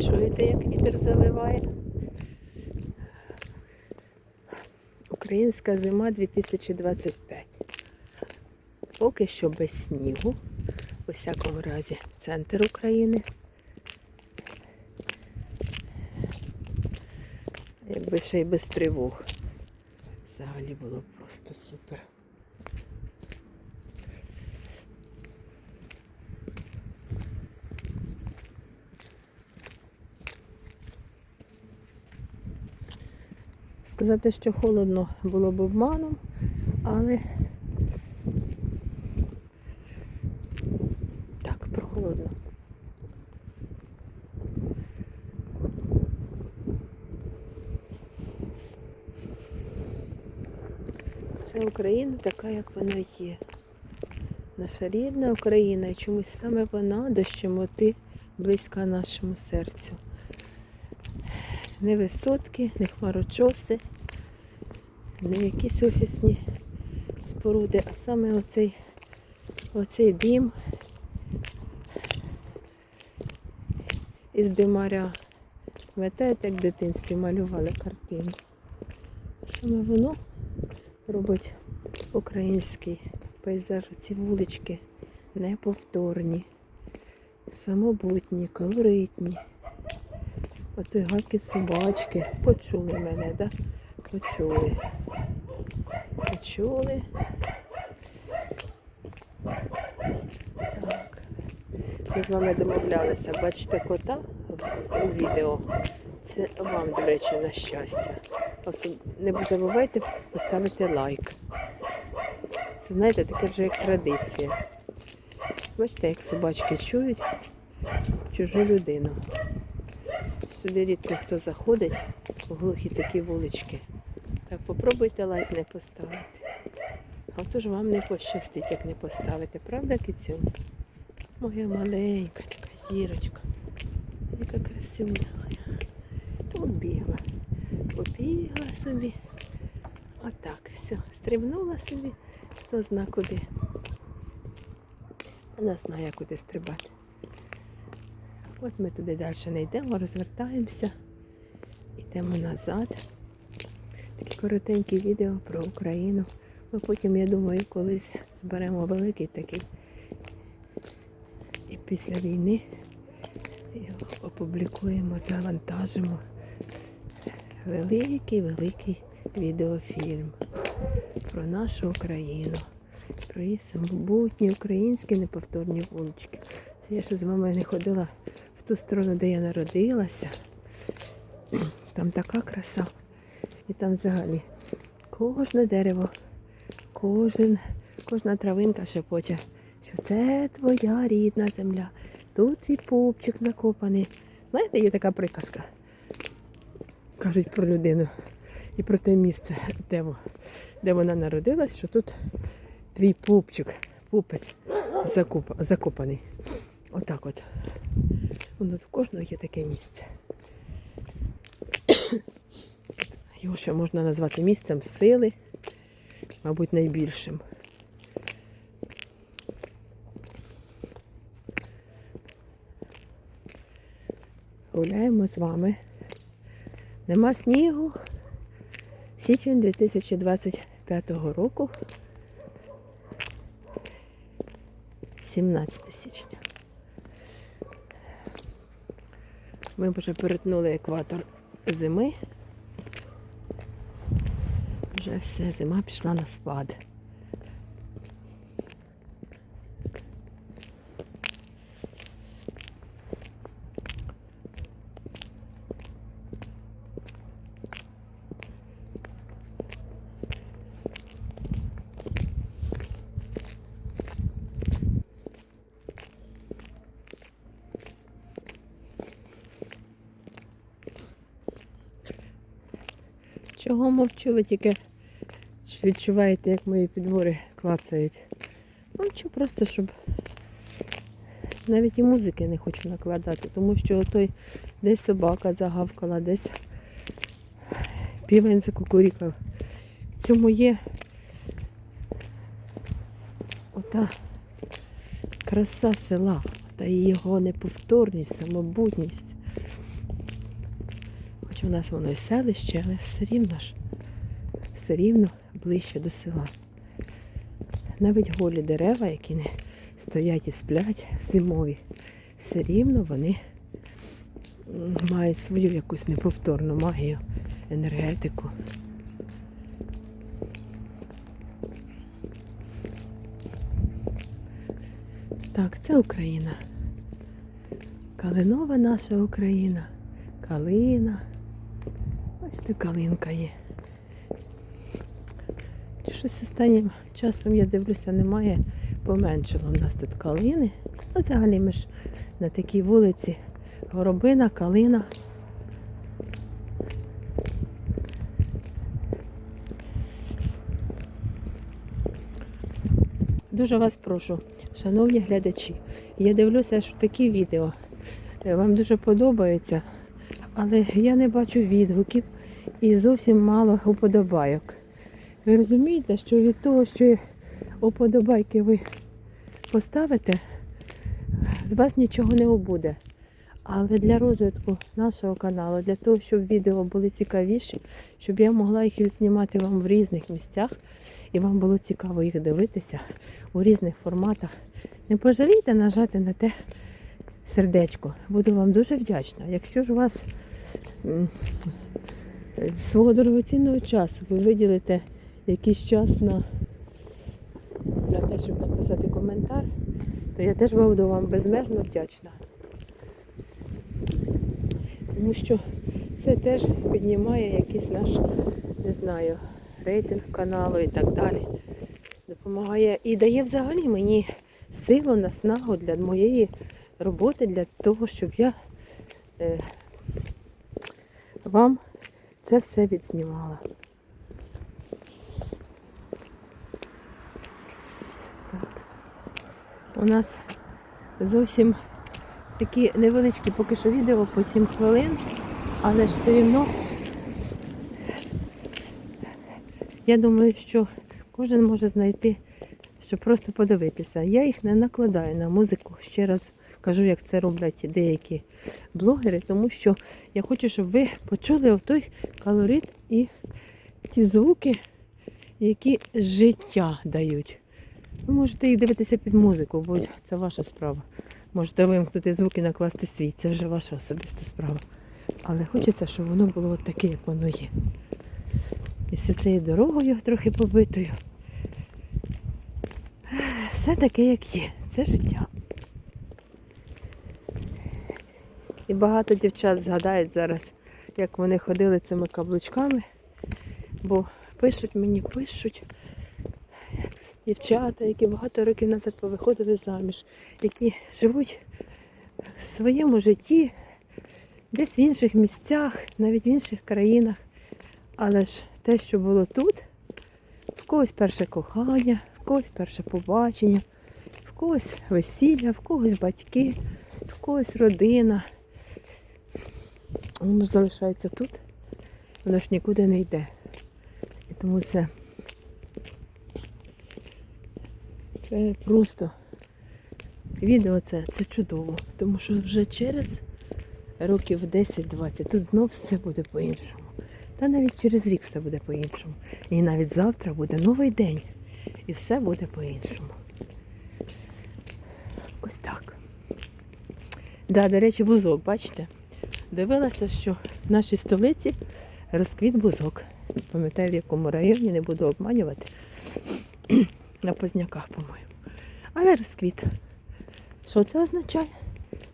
Чуєте, як вітер завиває? Українська зима 2025. Поки що без снігу. У всякому разі, центр України. Якби ще й без тривог. Взагалі було просто супер. Сказати, що холодно було б обманом, але так, прохолодно. Україна така, як вона є. Наша рідна Україна, і чомусь саме вона дощемоти близька нашому серцю. Не висотки, не хмарочоси, не якісь офісні споруди, а саме оцей, оцей дім із димаря. Пам'ятаєте, як в дитинстві малювали картину? Саме воно робить український пейзаж. Ці вулички неповторні, самобутні, колоритні. Ото гавки собачки. Почули мене? Да? Почули. Почули. Так. Ми з вами домовлялися. Бачите кота у відео. Це вам, до речі, на щастя. Не забувайте поставити лайк. Це, знаєте, таке вже як традиція. Бачите, як собачки чують чужу людину. Сюди рідко хто заходить глухі такі вулички. Так попробуйте лайк не поставити. А то ж вам не пощастить, як не поставити. Правда, кицю? Моя маленька така зірочка. Яка красива. Побігла. Побігла собі. Отак, все. Стрибнула собі, хто зна куди. Вона знає, куди стрибати. От ми туди далі не йдемо, розвертаємося, йдемо назад. Такі коротенькі відео про Україну. Ми потім, я думаю, колись зберемо великий такий. І після війни його опублікуємо, завантажимо. Великий-великий відеофільм про нашу Україну, про її самобутні українські неповторні вулички. Це я ще з вами не ходила в ту сторону, де я народилася. Там така краса. І там взагалі кожне дерево, кожен, кожна травинка шепоче, що це твоя рідна земля. Тут твій пупчик закопаний. Знаєте, є така приказка. Кажуть про людину і про те місце, де, де вона народилась, що тут твій пупчик, пупець закопа- закопаний. Отак от. Воно в кожного є таке місце. Його ще можна назвати місцем сили, мабуть, найбільшим. Гуляємо з вами. Нема снігу. Січень 2025 року. 17 січня. Ми вже перетнули екватор зими. Вже все, зима пішла на спад. Чого мовчу, ви тільки відчуваєте, як мої підбори клацають. Мовчу просто, щоб навіть і музики не хочу накладати, тому що той десь собака загавкала, десь півень закукурікав. В цьому є ота краса села та його неповторність, самобутність. Хоч у нас воно і селище, але все рівно ж, все рівно ближче до села. Навіть голі дерева, які не стоять і сплять зимові, все рівно вони мають свою якусь неповторну магію, енергетику. Так, це Україна. Калинова наша Україна. Калина. Бачите, калинка є. Щось останнім часом я дивлюся, немає, поменшало в нас тут калини. А взагалі ми ж на такій вулиці горобина, калина. Дуже вас прошу, шановні глядачі, я дивлюся, що такі відео е, вам дуже подобаються, але я не бачу відгуків і зовсім мало уподобайок. Ви розумієте, що від того, що уподобайки ви поставите, з вас нічого не буде. Але для розвитку нашого каналу, для того, щоб відео були цікавіші, щоб я могла їх відзнімати вам в різних місцях, і вам було цікаво їх дивитися у різних форматах, не пожалійте нажати на те сердечко. Буду вам дуже вдячна. Якщо ж у вас свого дорогоцінного часу ви виділите якийсь час на, на те, щоб написати коментар, то я теж буду вам безмежно вдячна. Тому що це теж піднімає якийсь наш, не знаю, рейтинг каналу і так далі. Допомагає і дає взагалі мені силу, наснагу для моєї роботи, для того, щоб я е, вам це все відзнімала. Так. У нас зовсім такі невеличкі поки що відео по 7 хвилин, але ж все рівно я думаю, що кожен може знайти, щоб просто подивитися. Я їх не накладаю на музику. Ще раз кажу, як це роблять деякі блогери, тому що я хочу, щоб ви почули той калорит і ті звуки, які життя дають. Ви можете їх дивитися під музику, бо це ваша справа. Можете вимкнути звуки, накласти свій, це вже ваша особиста справа. Але хочеться, щоб воно було таке, як воно є. І з цією дорогою трохи побитою. Все таке, як є. Це життя. І багато дівчат згадають зараз, як вони ходили цими каблучками, бо пишуть мені, пишуть дівчата, які багато років назад повиходили заміж, які живуть в своєму житті, десь в інших місцях, навіть в інших країнах. Але ж те, що було тут, в когось перше кохання, в когось перше побачення, в когось весілля, в когось батьки, в когось родина. Воно ж залишається тут, воно ж нікуди не йде. І тому це, це просто відео це, це чудово, тому що вже через років 10-20 тут знов все буде по-іншому. Та навіть через рік все буде по-іншому. І навіть завтра буде новий день. І все буде по-іншому. Ось так. Да, до речі, бузок, бачите? Дивилася, що в нашій столиці розквіт бузок. Пам'ятаю, в якому районі, не буду обманювати. На Позняках, по-моєму. Але розквіт. Що це означає?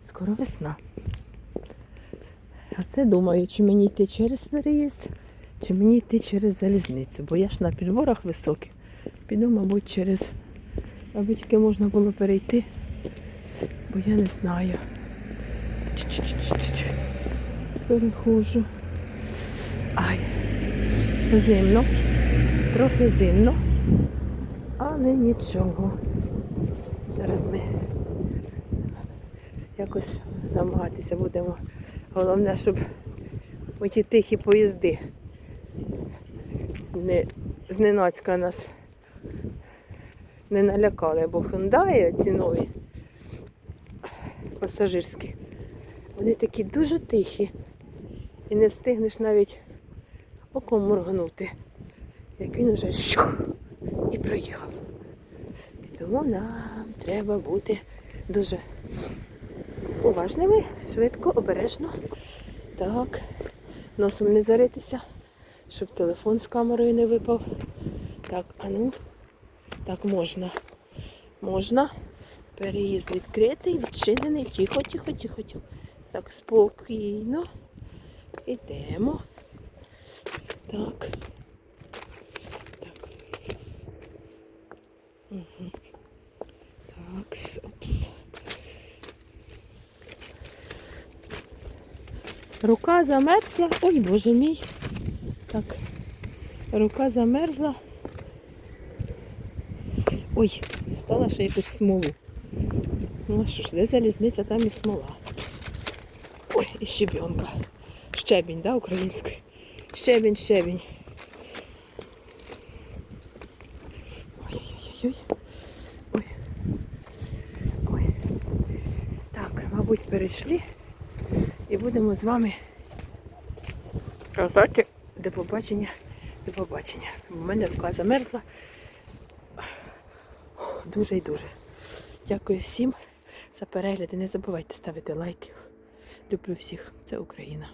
Скоро весна. А це думаю, чи мені йти через переїзд, чи мені йти через залізницю, бо я ж на підворах високих. Піду, мабуть, через. Аби тільки можна було перейти, бо я не знаю. Чуть-чуть-чуть. Перехожу. Ай, зимно, трохи зимно, але нічого. Зараз ми якось намагатися будемо. Головне, щоб оті тихі поїзди не зненацька нас не налякали, бо Hyundai ці нові пасажирські. Вони такі дуже тихі. І не встигнеш навіть оком моргнути, як він вже щух і проїхав. І тому нам треба бути дуже уважними, швидко, обережно. Так, носом не заритися, щоб телефон з камерою не випав. Так, а ну, так можна. Можна. Переїзд відкритий, відчинений. Тихо, тихо, тихо, тихо. Так, спокійно. Ідемо. Так. Так. Угу. Так, опс. Рука замерзла. Ой, боже мій. Так. Рука замерзла. Ой, стала ще якусь смолу. Ну що ж, де залізниця, там і смола. Ой, і щебенка. Щебінь, да, українською? Щебінь, щебінь. Ой-ой-ой. Ой. Ой. Так, мабуть, перейшли. І будемо з вами казати до побачення, до побачення. У мене рука замерзла. Дуже і дуже. Дякую всім за перегляди. Не забувайте ставити лайки. Люблю всіх. Це Україна.